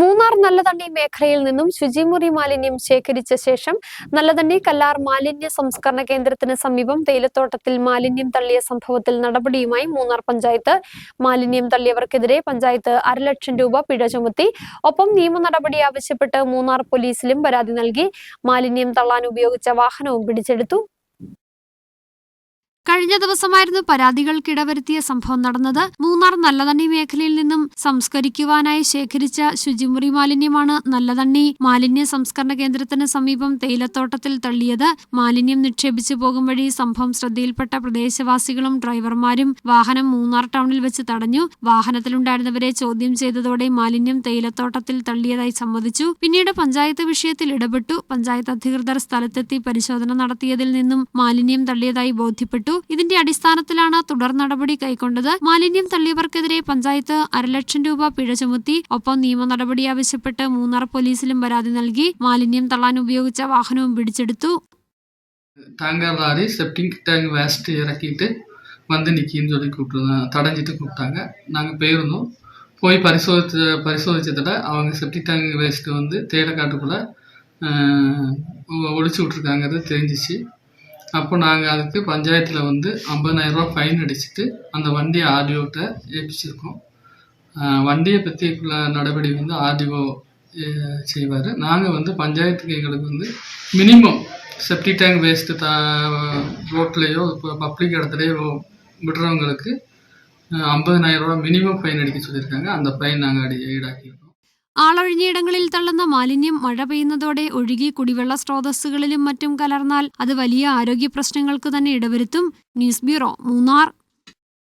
മൂന്നാർ നല്ലതണ്ണി മേഖലയിൽ നിന്നും ശുചിമുറി മാലിന്യം ശേഖരിച്ച ശേഷം നല്ലതണ്ണി കല്ലാർ മാലിന്യ സംസ്കരണ കേന്ദ്രത്തിന് സമീപം തേയിലത്തോട്ടത്തിൽ മാലിന്യം തള്ളിയ സംഭവത്തിൽ നടപടിയുമായി മൂന്നാർ പഞ്ചായത്ത് മാലിന്യം തള്ളിയവർക്കെതിരെ പഞ്ചായത്ത് അരലക്ഷം രൂപ പിഴ ചുമത്തി. ഒപ്പം നിയമ നടപടി ആവശ്യപ്പെട്ട് മൂന്നാർ പോലീസിലും പരാതി നൽകി. മാലിന്യം തള്ളാൻ ഉപയോഗിച്ച വാഹനവും പിടിച്ചെടുത്തു. കഴിഞ്ഞ ദിവസമായിരുന്നു പരാതികൾക്കിടവരുത്തിയ സംഭവം നടന്നത്. മൂന്നാർ നല്ലതണ്ണി മേഖലയിൽ നിന്നും സംസ്കരിക്കുവാനായി ശേഖരിച്ച ശുചിമുറി മാലിന്യമാണ് നല്ലതണ്ണി മാലിന്യ സംസ്കരണ കേന്ദ്രത്തിന് സമീപം തേയിലത്തോട്ടത്തിൽ തള്ളിയത്. മാലിന്യം നിക്ഷേപിച്ചു പോകും വഴി സംഭവം ശ്രദ്ധയിൽപ്പെട്ട പ്രദേശവാസികളും ഡ്രൈവർമാരും വാഹനം മൂന്നാർ ടൗണിൽ വെച്ച് തടഞ്ഞു. വാഹനത്തിലുണ്ടായിരുന്നവരെ ചോദ്യം ചെയ്തതോടെ മാലിന്യം തേയിലത്തോട്ടത്തിൽ തള്ളിയതായി സമ്മതിച്ചു. പിന്നീട് പഞ്ചായത്ത് വിഷയത്തിൽ ഇടപെട്ടു. പഞ്ചായത്ത് അധികൃതർ സ്ഥലത്തെത്തി പരിശോധന നടത്തിയതിൽ നിന്നും മാലിന്യം തള്ളിയതായി ബോധ്യപ്പെട്ടു. ഇതിന്റെ അടിസ്ഥാനത്തിലാണ് തുടർ നടപടി കൈക്കൊണ്ടത് മാലിന്യം തള്ളിയവർക്കെതിരെ പഞ്ചായത്ത് അരലക്ഷം രൂപ പിഴ ചുമത്തി ഒപ്പം നിയമ നടപടി ആവശ്യപ്പെട്ട് മൂന്നാർ പോലീസിലും പരാതി നൽകി മാലിന്യം തള്ളാൻ ഉപയോഗിച്ച വാഹനവും പിടിച്ചെടുത്തു tanker lorry septic tank waste இறக்கிட்டு வந்து நிற்கின்னு சொல்லி கூப்பிட்டு தடைஞ்சிட்டு கூப்பிட்டாங்க நாங்கள் போயிருந்தோம் போய் பரிசோதித்து பரிசோதிச்சதில் அவங்க செப்டிக் டேங்க் வேஸ்ட்டு வந்து தேயிலைக்காட்டுக்குள்ளே ஒழிச்சு விட்ருக்காங்கிறது தெரிஞ்சிச்சு அப்போ நாங்கள் அதுக்கு பஞ்சாயத்தில் வந்து ஐம்பதாயிரரூபா ஃபைன் அடிச்சுட்டு அந்த வண்டியை ஆர்டிஓட்ட ஏற்பிச்சிருக்கோம் வண்டியை பற்றி நடவடிக்கை வந்து ஆர்டிஓ செய்வார். நாங்கள் வந்து பஞ்சாயத்துக்கு எங்களுக்கு வந்து minimum septic tank waste the ரோட்லேயோ இப்போ பப்ளிக் இடத்துலையோ விடுறவங்களுக்கு ஐம்பதனாயிரம் ரூபா மினிமம் ஃபைன் அடிக்க சொல்லியிருக்காங்க. அந்த ஃபைன் நாங்கள் அடி ஈடாக்கியிருக்கோம். ആളൊഴിഞ്ഞയിടങ്ങളിൽ തള്ളുന്ന മാലിന്യം മഴ പെയ്യുന്നതോടെ ഒഴുകി കുടിവെള്ള സ്രോതസ്സുകളിലും മറ്റും കലർന്നാൽ അത് വലിയ ആരോഗ്യ പ്രശ്നങ്ങൾക്ക് തന്നെ ഇടവരുത്തും. News bureau Munnar.